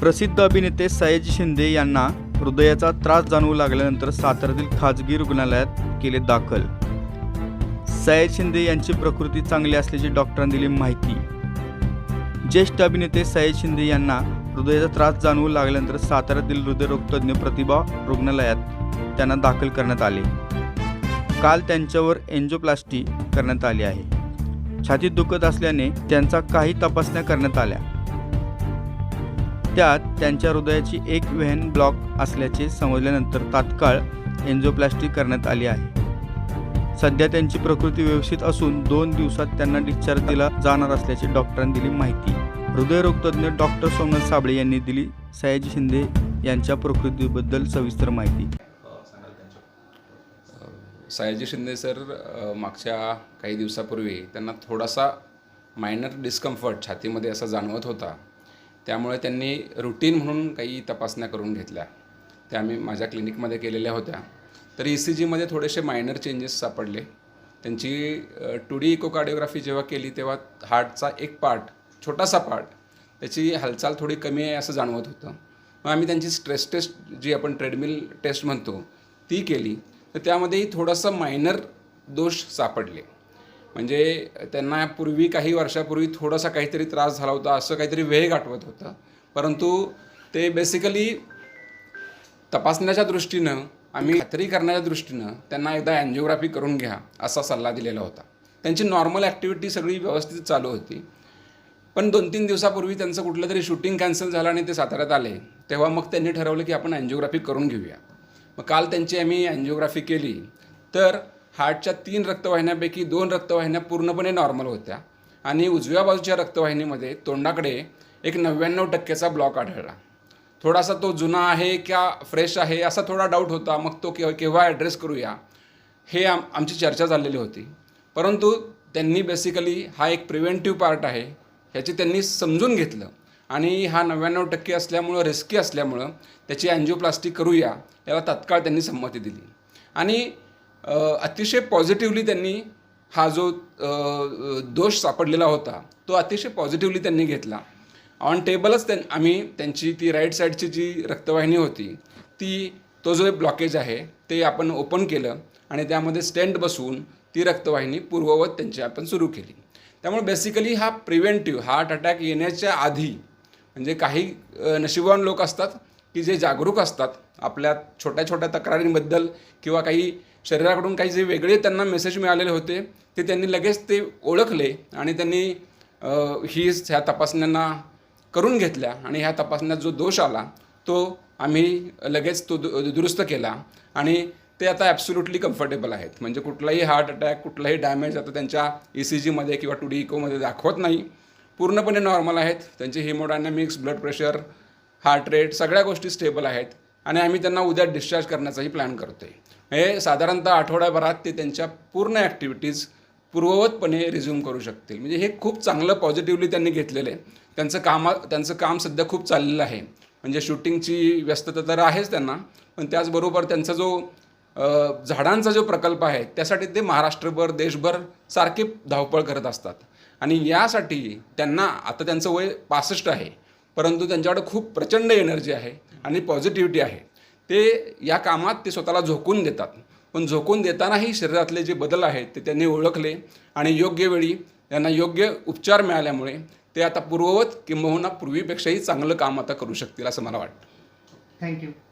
प्रसिद्ध अभिनेते सयाजी शिंदे यांना हृदयाचा त्रास जाणवू लागल्यानंतर साताऱ्यातील खाजगी रुग्णालयात केले दाखल. सयाजी शिंदे यांची प्रकृती चांगली असल्याची डॉक्टरांनी दिली माहिती. ज्येष्ठ अभिनेते सयाजी शिंदे यांना हृदयाचा त्रास जाणवू लागल्यानंतर साताऱ्यातील हृदयरोगतज्ञ प्रतिभा रुग्णालयात त्यांना दाखल करण्यात आले. काल त्यांच्यावर एन्जोप्लास्टी करण्यात आली आहे. छातीत दुखत असल्याने त्यांचा काही तपासण्या करण्यात आल्या. त्यात त्यांच्या हृदयाची एक व्हेन ब्लॉक असल्याचे समजल्यानंतर तात्काळ एन्झोप्लास्टी करण्यात आली आहे. सध्या त्यांची प्रकृती व्यवस्थित असून दोन दिवसात त्यांना डिस्चार्ज दिला जाणार असल्याची डॉक्टरांनी दिली माहिती. हृदयरोगतज्ञ डॉक्टर सोमनाथ साबळे यांनी दिली सयाजी शिंदे यांच्या प्रकृतीबद्दल सविस्तर माहिती. सयाजी शिंदे सर मागच्या काही दिवसापूर्वी त्यांना थोडासा मायनर डिस्कम्फर्ट छातीमध्ये असा जाणवत होता. त्यामुळे त्यांनी रुटीन म्हणून काही तपासण्या करून घेतल्या. त्या आम्ही माझ्या क्लिनिकमध्ये केलेल्या होत्या. तर ई सी जीमध्ये थोडेसे मायनर चेंजेस सापडले. त्यांची टू डी इकोकार्डिओग्राफी जेव्हा केली तेव्हा हार्टचा एक पार्ट छोटासा पार्ट त्याची हालचाल थोडी कमी आहे असं जाणवत होतं. मग आम्ही त्यांची स्ट्रेस टेस्ट जी आपण ट्रेडमिल टेस्ट म्हणतो ती केली. तर त्यामध्येही थोडासा मायनर दोष सापडले. म्हणजे त्यांना पूर्वी काही वर्षापूर्वी थोडासा काहीतरी त्रास झाला होता असं काहीतरी वेळ आठवत होतं. परंतु ते बेसिकली तपासण्याच्या दृष्टीनं आम्ही खात्री करण्याच्या दृष्टीनं त्यांना एकदा अँजिओग्राफी करून घ्या असा सल्ला दिलेला होता. त्यांची नॉर्मल ॲक्टिव्हिटी सगळी व्यवस्थित चालू होती. पण दोन तीन दिवसापूर्वी त्यांचं कुठलं तरी शूटिंग कॅन्सल झालं आणि ते साताऱ्यात आले. तेव्हा मग त्यांनी ठरवलं की आपण अँजिओग्राफी करून घेऊया. मग काल त्यांची आम्ही अँजिओग्राफी केली. तर हार्टच्या तीन रक्तवाहिन्यापैकी दोन रक्तवाहिन्या पूर्णपणे नॉर्मल होत्या. आणि उजव्या बाजूच्या रक्तवाहिनीमध्ये तोंडाकडे एक नव्याण्णव टक्क्याचा ब्लॉक आढळला. थोडासा तो जुना आहे का फ्रेश आहे असा थोडा डाऊट होता. मग तो केव्हा केव्हा ॲड्रेस करूया? हे आम आमची चर्चा झालेली होती. परंतु त्यांनी बेसिकली हा एक प्रिव्हेंटिव्ह पार्ट आहे ह्याची त्यांनी समजून घेतलं. आणि हा नव्याण्णव टक्के असल्यामुळं रिस्की असल्यामुळं त्याची अँजिओप्लास्टिक करूया याला तात्काळ त्यांनी संमती दिली. आणि अतिशय पॉझिटिव्हली त्यांनी हा जो दोष सापडलेला होता तो अतिशय पॉझिटिव्हली त्यांनी घेतला. ऑन टेबलच त्यां आम्ही त्यांची ती राईट साईडची जी रक्तवाहिनी होती ती तो जो ब्लॉकेज आहे ते आपण ओपन केलं आणि त्यामध्ये स्टेंट बसवून ती रक्तवाहिनी पूर्ववत त्यांची आपण सुरू केली. त्यामुळे बेसिकली हा प्रिव्हेंटिव्ह हार्ट अटॅक येण्याच्या आधी म्हणजे काही नशिबवान लोक असतात की जे जागरूक असतात आपल्या छोट्या छोट्या तक्रारींबद्दल किंवा काही शरीराकडून काही जे वेगळे त्यांना मेसेज मिळालेले होते ते त्यांनी लगेच ते ओळखले आणि त्यांनी ही ह्या तपासण्यांना करून घेतल्या आणि ह्या तपासण्यात जो दोष आला तो आम्ही लगेच तो दु दुरुस्त केला आणि ते आता ॲब्सोल्युटली कम्फर्टेबल आहेत. म्हणजे कुठलाही हार्ट अटॅक कुठलाही डॅमेज आता त्यांच्या ई सी जीमध्ये किंवा टू डी इकोमध्ये दाखवत नाही. पूर्णपणे नॉर्मल आहेत. त्यांचे haemodynamics blood pressure heart rate सगळ्या गोष्टी स्टेबल आहेत. आणि आम्ही त्यांना उद्या डिस्चार्ज करण्याचाही प्लॅन करतो आहे हे साधारणतः आठवड्याभरात ते त्यांच्या पूर्ण ॲक्टिव्हिटीज पूर्ववतपणे रिझ्यूम करू शकतील. म्हणजे हे खूप चांगलं पॉझिटिव्हली त्यांनी घेतलेलं आहे. त्यांचं कामा त्यांचं काम सध्या खूप चाललेलं आहे. म्हणजे शूटिंगची व्यस्तता तर आहेच त्यांना पण त्याचबरोबर त्यांचा जो झाडांचा जो प्रकल्प आहे त्यासाठी ते महाराष्ट्रभर देशभर सारखे धावपळ करत असतात. आणि यासाठी त्यांना आता त्यांचं वय पासष्ट आहे. परंतु त्यांच्याकडे खूप प्रचंड एनर्जी आहे आणि पॉझिटिव्हिटी आहे. ते या कामात ते स्वतःला झोकून देतात. पण झोकून देतानाही शरीरातले जे बदल आहेत ते त्यांनी ओळखले आणि योग्य वेळी त्यांना योग्य उपचार मिळाल्यामुळे ते आता पूर्ववत किंबहुना पूर्वीपेक्षाही चांगलं काम आता करू शकतील असं मला वाटतं. थँक्यू